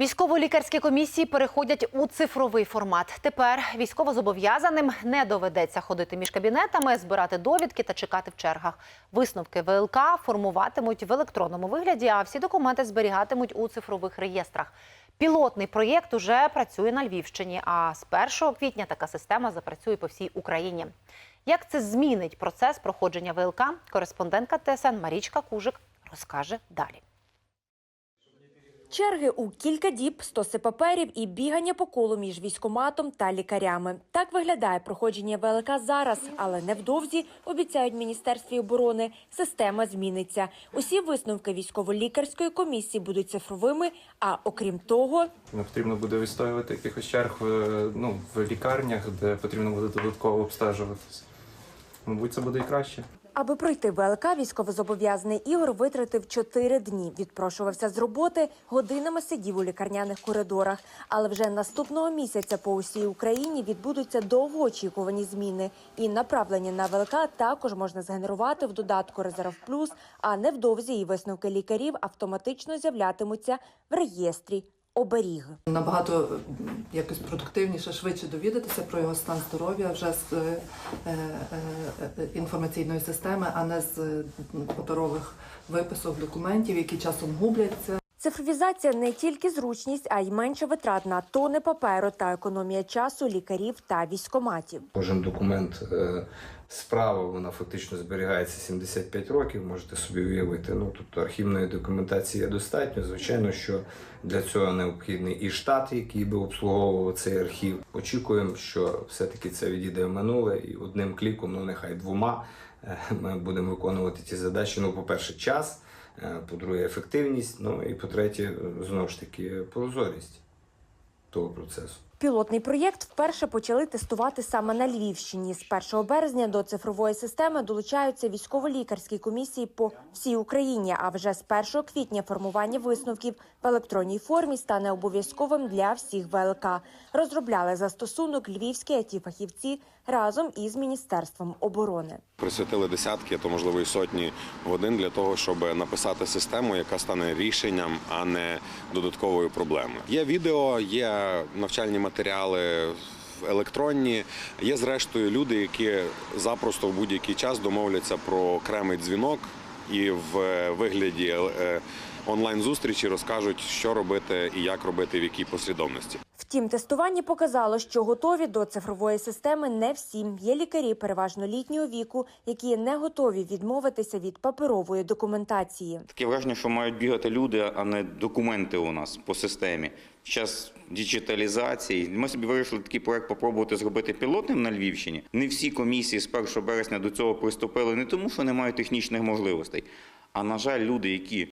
Військово-лікарські комісії переходять у цифровий формат. Тепер військовозобов'язаним не доведеться ходити між кабінетами, збирати довідки та чекати в чергах. Висновки ВЛК формуватимуть в електронному вигляді, а всі документи зберігатимуть у цифрових реєстрах. Пілотний проєкт уже працює на Львівщині. А з 1 квітня така система запрацює по всій Україні. Як це змінить процес проходження ВЛК? Кореспондентка ТСН Марічка Кужик розкаже далі. Черги у кілька діб, стоси паперів і бігання по колу між військоматом та лікарями. Так виглядає проходження ВЛК зараз, але невдовзі обіцяють міністерстві оборони. Система зміниться. Усі висновки військово-лікарської комісії будуть цифровими. А окрім того, Не потрібно буде відстоювати якихось черг ну, в лікарнях, де потрібно буде додатково обстежуватися. Мабуть, це буде і краще. Аби пройти ВЛК, військовозобов'язаний Ігор витратив чотири дні. Відпрошувався з роботи, годинами сидів у лікарняних коридорах. Але вже наступного місяця по усій Україні відбудуться довгоочікувані зміни. І направлення на ВЛК також можна згенерувати в додатку Резерв Плюс, а невдовзі і висновки лікарів автоматично з'являтимуться в реєстрі. Оберіг. Набагато якось продуктивніше, швидше довідатися про його стан здоров'я вже з е, е, е, інформаційної системи, а не з е, паперових виписок документів, які часом губляться. Цифровізація не тільки зручність, а й менше витрат на тони паперу та економія часу лікарів та військоматів. Кожен документ е, справа вона фактично зберігається 75 років. Можете собі уявити. Ну тобто архівної документації є достатньо. Звичайно, що для цього необхідний і штат, який би обслуговував цей архів. Очікуємо, що все-таки це відійде в минуле, і одним кліком, ну нехай двома, е, ми будемо виконувати ті задачі. Ну, по-перше, час, е, по-друге, ефективність. Ну і по-третє, знову ж таки, прозорість того процесу. Пілотний проєкт вперше почали тестувати саме на Львівщині. З 1 березня до цифрової системи долучаються військово-лікарські комісії по всій Україні. А вже з 1 квітня формування висновків в електронній формі стане обов'язковим для всіх ВЛК. Розробляли застосунок львівські it фахівці разом із міністерством оборони. Присвятили десятки, а то можливо і сотні годин для того, щоб написати систему, яка стане рішенням, а не додатковою проблемою. Є відео, є навчальні матеріали. Електронні є зрештою люди, які запросто в будь-який час домовляться про окремий дзвінок і в вигляді е, онлайн зустрічі розкажуть, що робити і як робити, в якій послідовності. Втім, тестування показало, що готові до цифрової системи не всі. Є лікарі переважно літнього віку, які не готові відмовитися від паперової документації. Таке враження, що мають бігати люди, а не документи у нас по системі. Час діджиталізації. Ми собі вирішили такий проект попробувати зробити пілотним на Львівщині. Не всі комісії з 1 березня до цього приступили не тому, що немає технічних можливостей, а на жаль, люди, які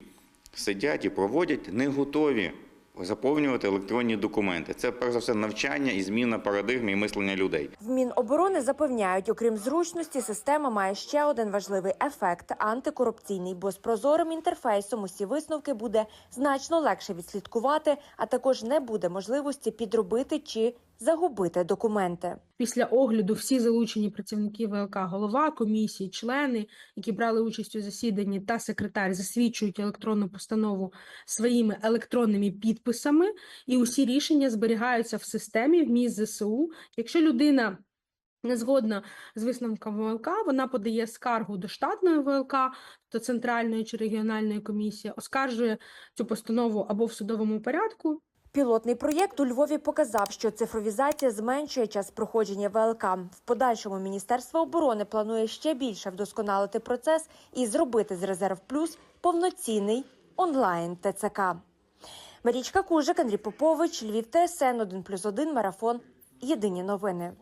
сидять і проводять, не готові заповнювати електронні документи. Це перш за все навчання і зміна парадигми і мислення людей. В Міноборони запевняють, окрім зручності, система має ще один важливий ефект антикорупційний, бо з прозорим інтерфейсом усі висновки буде значно легше відслідкувати, а також не буде можливості підробити чи загубити документи. Після огляду всі залучені працівники ВЛК, голова комісії, члени, які брали участь у засіданні, та секретар засвідчують електронну постанову своїми електронними підписами, і усі рішення зберігаються в системі в МІЗ ЗСУ. Якщо людина не згодна з висновком ВЛК, вона подає скаргу до штатної ВЛК, до центральної чи регіональної комісії, оскаржує цю постанову або в судовому порядку, Пілотний проєкт у Львові показав, що цифровізація зменшує час проходження ВЛК. В подальшому Міністерство оборони планує ще більше вдосконалити процес і зробити з Резерв Плюс повноцінний онлайн ТЦК. Марічка Кужик, Андрій Попович, Львів ТСН 1+,1, Марафон. Єдині новини.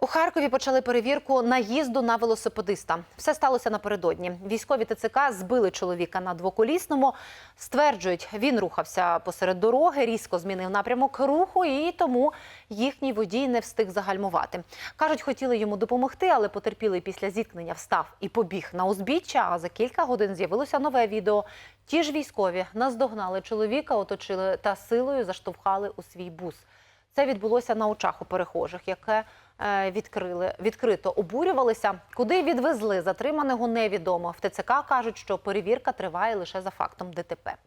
У Харкові почали перевірку наїзду на велосипедиста. Все сталося напередодні. Військові ТЦК збили чоловіка на двоколісному. Стверджують, він рухався посеред дороги, різко змінив напрямок руху, і тому їхній водій не встиг загальмувати. Кажуть, хотіли йому допомогти, але потерпілий після зіткнення встав і побіг на узбіччя. А за кілька годин з'явилося нове відео. Ті ж військові наздогнали чоловіка, оточили та силою заштовхали у свій бус. Це відбулося на очах у перехожих, яке е, відкрили відкрито обурювалися. Куди відвезли затриманого, невідомо. В ТЦК кажуть, що перевірка триває лише за фактом ДТП.